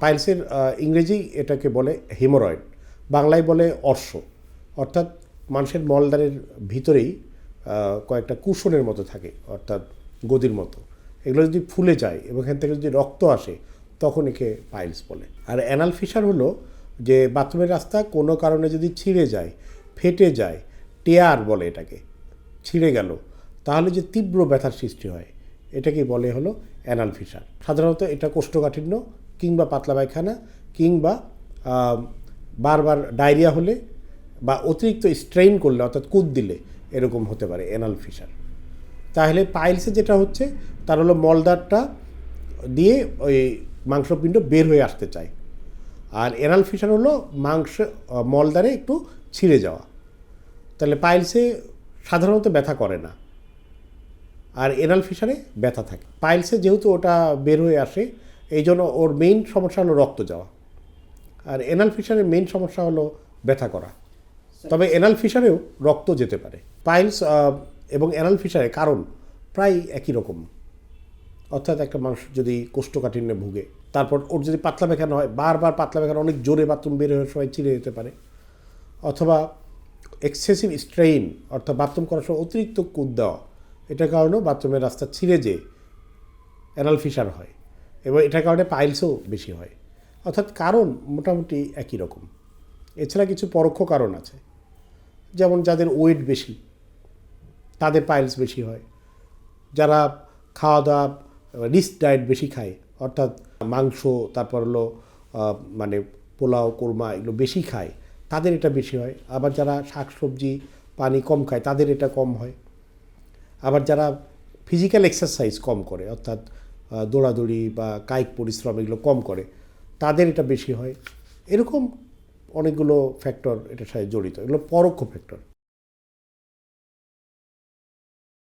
পাইলসের ইংরেজি এটাকে বলে হেমোরয়েড, বাংলায় বলে অর্শ। অর্থাৎ মানুষের মলদারের ভিতরেই কয়েকটা কুশনের মতো থাকে, অর্থাৎ গদির মতো। এগুলো যদি ফুলে যায় এবং এখান থেকে যদি রক্ত আসে, তখন একে পাইলস বলে। আর অ্যানাল ফিশার হলো যে বাথরুমের রাস্তা কোনো কারণে যদি ছিঁড়ে যায়, ফেটে যায়, টেয়ার বলে এটাকে, ছিঁড়ে গেল, তাহলে যে তীব্র ব্যথার সৃষ্টি হয় এটাকে বলে হলো অ্যানাল ফিশার। সাধারণত এটা কোষ্ঠকাঠিন্য কিংবা পাতলা পায়খানা কিংবা বারবার ডায়রিয়া হলে বা অতিরিক্ত স্ট্রেইন করলে, অর্থাৎ কুদ দিলে, এরকম হতে পারে এনাল ফিশার। তাহলে পাইলসে যেটা হচ্ছে, তার হলো মলদারটা দিয়ে ওই মাংসপিণ্ড বের হয়ে আসতে চায়। আর এনাল ফিশার হলো মাংস মলদারে একটু ছিঁড়ে যাওয়া। তাহলে পাইলসে সাধারণত ব্যথা করে না। আর এনাল ফিশারে ব্যথা থাকে। পাইলসে যেহেতু ওটা বের হয়ে আসে এই জন্য ওর মেইন সমস্যা হলো রক্ত যাওয়া। আর এনাল ফিশারের মেইন সমস্যা হলো ব্যথা করা। তবে এনাল ফিশারেও রক্ত যেতে পারে। পাইলস এবং এনাল ফিশারের কারণ প্রায় একই রকম। অর্থাৎ একটা মানুষ যদি কোষ্ঠকাঠিন্যে ভুগে, তারপর ওর যদি পাতলা পায়খানা হয়, বারবার পাতলা পায়খানা অনেক জোরে বাথরুম বের হয়ে সময় চিড়ে যেতে পারে। অথবা এক্সেসিভ স্ট্রেইন অর্থাৎ বাথরুম করার সময় অতিরিক্ত কুদ দেওয়া, এটার কারণেও বাথরুমের রাস্তা ছিঁড়ে যে অ্যানাল ফিসার হয়। এবং এটার কারণে পাইলসও বেশি হয়। অর্থাৎ কারণ মোটামুটি একই রকম। এছাড়া কিছু পরোক্ষ কারণ আছে। যেমন যাদের ওয়েট বেশি, তাদের পাইলস বেশি হয়। যারা খাওয়া দাওয়া রিস্ক ডায়েট বেশি খায়, অর্থাৎ মাংস, তারপর হলো মানে পোলাও, কোরমা এগুলো বেশি খায়, তাদের এটা বেশি হয়। আবার যারা শাকসবজি, পানি কম খায়, তাদের এটা কম হয়। আবার যারা ফিজিক্যাল এক্সারসাইজ কম করে, অর্থাৎ দৌড়াদৌড়ি বা কায়িক পরিশ্রম এগুলো কম করে, তাদের এটা বেশি হয়। এরকম অনেকগুলো ফ্যাক্টর এটার সাথে জড়িত, এগুলো পরোক্ষ ফ্যাক্টর